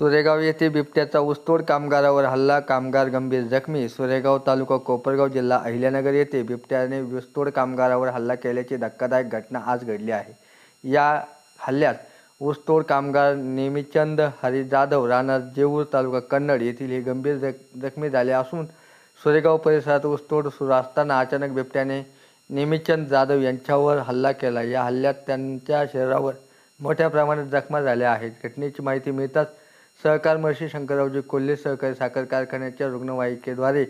सुरेगाव येथे बिबट्याचा ऊसतोड कामगारावर हल्ला कामगार गंभीर जखमी. सुरेगाव तालुका कोपरगाव जिल्हा अहिल्यानगर येथे बिबट्याने ऊसतोड कामगारावर हल्ला केल्याची धक्कादायक घटना आज घडली आहे. या हल्ल्यात ऊसतोड कामगार नेमीचंद हरी जाधव राहणार जेऊर तालुका कन्नड येथील हे गंभीर जख जखमी झाले असून सुरेगाव परिसरात ऊसतोड सुरू असताना अचानक बिबट्याने नेमीचंद जाधव यांच्यावर हल्ला केला. या हल्ल्यात त्यांच्या शरीरावर मोठ्या प्रमाणात जखमा झाल्या आहेत. घटनेची माहिती मिळताच सहकार महर्षी शंकररावजी कोल्हे सहकारी साखर कारखान्याच्या रुग्णवाहिकेद्वारे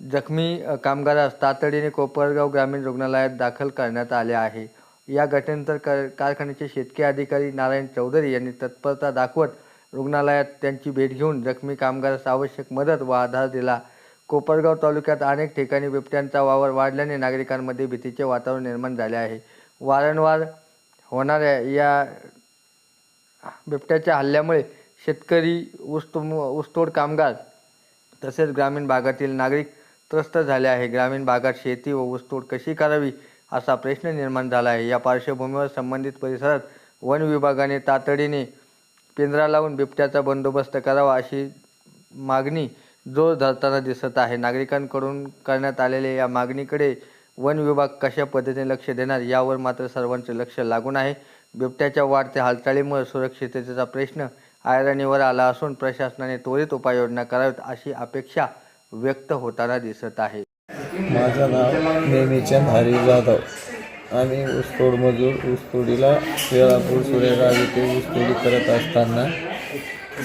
जखमी कामगारास तातडीने कोपरगाव ग्रामीण रुग्णालयात दाखल करण्यात आले आहे. या घटनेनंतर कार कारखान्याचे शेतकी अधिकारी नारायण चौधरी यांनी तत्परता दाखवत रुग्णालयात त्यांची भेट घेऊन जखमी कामगारास आवश्यक मदत व आधार दिला. कोपरगाव तालुक्यात अनेक ठिकाणी बिबट्यांचा वावर वाढल्याने नागरिकांमध्ये भीतीचे वातावरण निर्माण झाले आहे. वारंवार होणाऱ्या या बिबट्याच्या हल्ल्यामुळे शेतकरी ऊसतो ऊसतोड कामगार तसेच ग्रामीण भागातील नागरिक त्रस्त झाले आहे. ग्रामीण भागात शेती व ऊसतोड कशी करावी असा प्रश्न निर्माण झाला आहे. या पार्श्वभूमीवर संबंधित परिसरात वन विभागाने तातडीने पिंजरा लावून बिबट्याचा बंदोबस्त करावा अशी मागणी जोर धरताना दिसत आहे. नागरिकांकडून करण्यात आलेल्या या मागणीकडे वन विभाग कशा पद्धतीने लक्ष देणार यावर मात्र सर्वांचे लक्ष लागून आहे. बिबट्याच्या वाढत्या हालचालीमुळे सुरक्षिततेचा प्रश्न ऐरणीवर आला असून प्रशासनाने त्वरित उपाययोजना कराव्यात अशी अपेक्षा व्यक्त होताना दिसत आहे. माझं नाव नेमीचंद हरी जाधव. आम्ही ऊसतोड मजूर ऊसतोडीला वेळापूर सुरेगाव येथे ऊसतोडी करत असताना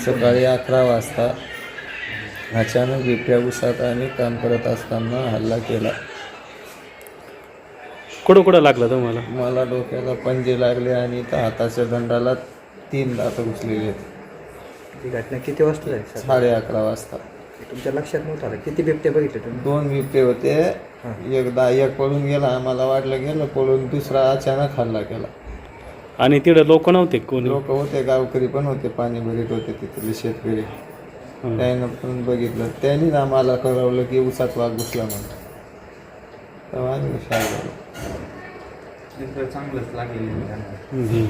सकाळी अकरा वाजता अचानक बिबट्या ऊसात आम्ही काम करत असताना हल्ला केला. कुठं कुठं लागलं तुम्हाला? मला डोक्याला पंजे लागले आणि त्या हाताच्या दंडाला तीन दात घुसलेले आहेत. ही घटना किती वाजता झाली? सर साडे अकरा वाजता. तुमच्या लक्षात नव्हतं आलं. किती बिबटे बघितले तुम्ही? दोन बिबटे होते. एकदा एक पळून गेला आम्हाला वाटलं गेलं पळून दुसरा अचानक हल्ला केला. आणि तिकडे लोक नव्हते कोणी? लोक होते गावकरी पण होते पाणी भरीत होते तिथले शेतकरी. त्यानं पण बघितलं. त्यांनीच आम्हाला कळवलं की उसात वाघ घुसला म्हणून. तेव्हा आम्ही हुशार झालो चांगलंच लागेल हम्म.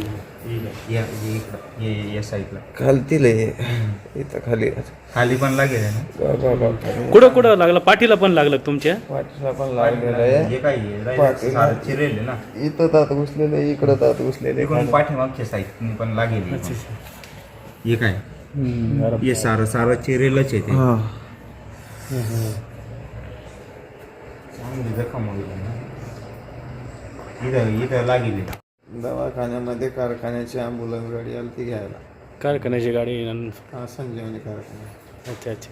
या इकडं ये या साईडला खालतील इथं खाली. खाली पण लागेल ना? कुठं कुठं लागलं? पाठीला पण लागलं तुमच्या? पाठीला पण लावलेलं आहे. हे काय आहे? सारं चिरेल ना? इथं तात घुसलेले इकडं तात घुसलेले इकडून पाठीमागच्या साईड पण लागेल हे. हे काय? हे सारं सारं चिरेलच आहे ते. हा. चांगली जखम ना? इथं इथं लागेल दवाखान्यामध्ये कारखान्याची ॲम्ब्युलन्स गाडी आली ती घ्यायला. कारखान्याची गाडी हा संजीवनी कारखाना. अच्छा अच्छा.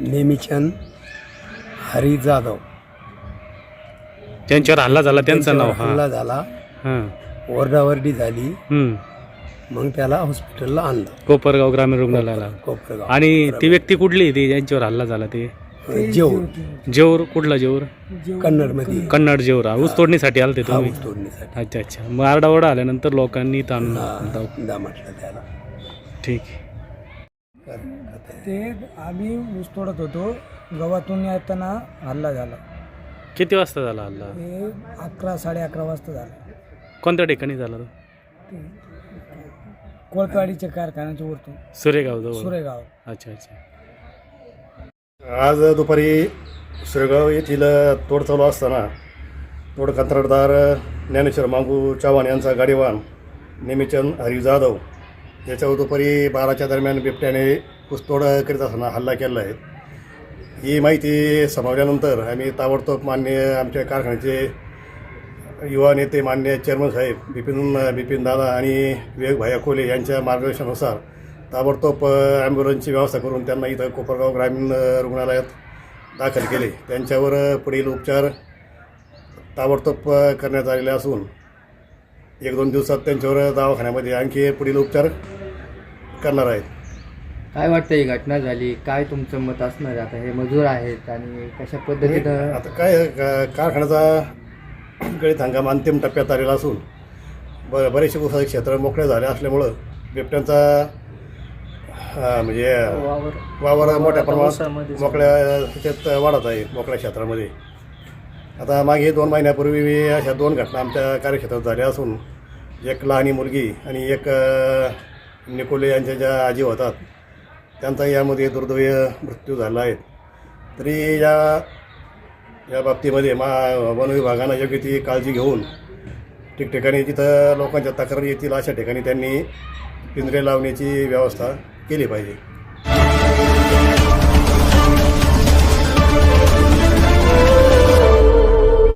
नेमिचंद हरी जाधव. त्यांच्यावर हल्ला झाला त्यांचं नाव हा. हल्ला झाला. हां. ओरडावरडी झाली. हम्म. मग त्याला हॉस्पिटलला आणलं. कोपरगाव ग्रामीण रुग्णालयाला. कोपरगाव. आणि ती व्यक्ती कुठली ती? ज्यांच्यावर हल्ला झाला ते? जेवून. जेऊर कुठला जेऊर कन्नडमध्ये. कन्नड जेऊर हा, ऊस तोडणीसाठी आलते तुम्ही? ऊस तोडणीसाठी. अच्छा अच्छा. मग आरडाओरडा आल्यानंतर लोकांनी ताण दा म्हटलं त्याला. ठीक. ते आम्ही ऊस तोडत होतो. गव्हातून येताना हल्ला झाला. किती वाजता झाला हल्ला? ते अकरा साडे अकरा वाजता झाला. कोणत्या ठिकाणी झाला तो कोळपेवाडीच्या कारखान्याच्या वरतून. सुरेगाव जवळ. सुरेगाव. अच्छा अच्छा. आज दुपारी श्रीगाव येथील तोड चालू असताना तोड कंत्राटदार ज्ञानेश्वर मांगू चव्हाण यांचा गाडीवान निमिचंद हरी जाधव याच्यावर दुपारी बाराच्या दरम्यान बिबट्याने कुसतोड करीत असताना हल्ला केला आहे. ही माहिती समजल्यानंतर आम्ही ताबडतोब मान्य आमच्या कारखान्याचे युवा नेते मान्य चेअरमन साहेब बिपिन बिपिन दादा आणि विवेक भाया कोले यांच्या मार्गदर्शनानुसार ताबडतोब ॲम्ब्युलन्सची व्यवस्था करून त्यांना इथं कोपरगाव ग्रामीण रुग्णालयात दाखल केले. त्यांच्यावर पुढील उपचार ताबडतोब करण्यात आलेले असून एक दोन दिवसात त्यांच्यावर दवाखान्यामध्ये आणखी पुढील उपचार करणार आहेत. काय वाटतं ही घटना झाली? काय तुमचं मत असणार आता हे मजूर आहेत आणि कशा पद्धतीनं आता काय का- कारखान्याचा गळीत हंगाम अंतिम टप्प्यात आलेला असून ब बरेचसे ऊसाचे क्षेत्र मोकळे झाले असल्यामुळं बिबट्यांचा म्हणजे वावर. मोठ्या प्रमाणात मोकळ्या ह्याच्यात वाढत आहे मोकळ्या क्षेत्रामध्ये. आता मागे दोन महिन्यापूर्वी अशा दोन घटना आमच्या कार्यक्षेत्रात झाल्या असून एक लहानी मुलगी आणि एक निकोले यांच्या ज्या आजी होतात त्यांचा यामध्ये दुर्दैवी मृत्यू झाला आहे. तरी या या बाबतीमध्ये मा वन विभागानं योग्य ती काळजी घेऊन ठिकठिकाणी जिथं लोकांच्या तक्रारी येतील अशा ठिकाणी त्यांनी पिंजरे लावण्याची व्यवस्था केले पाहिजे.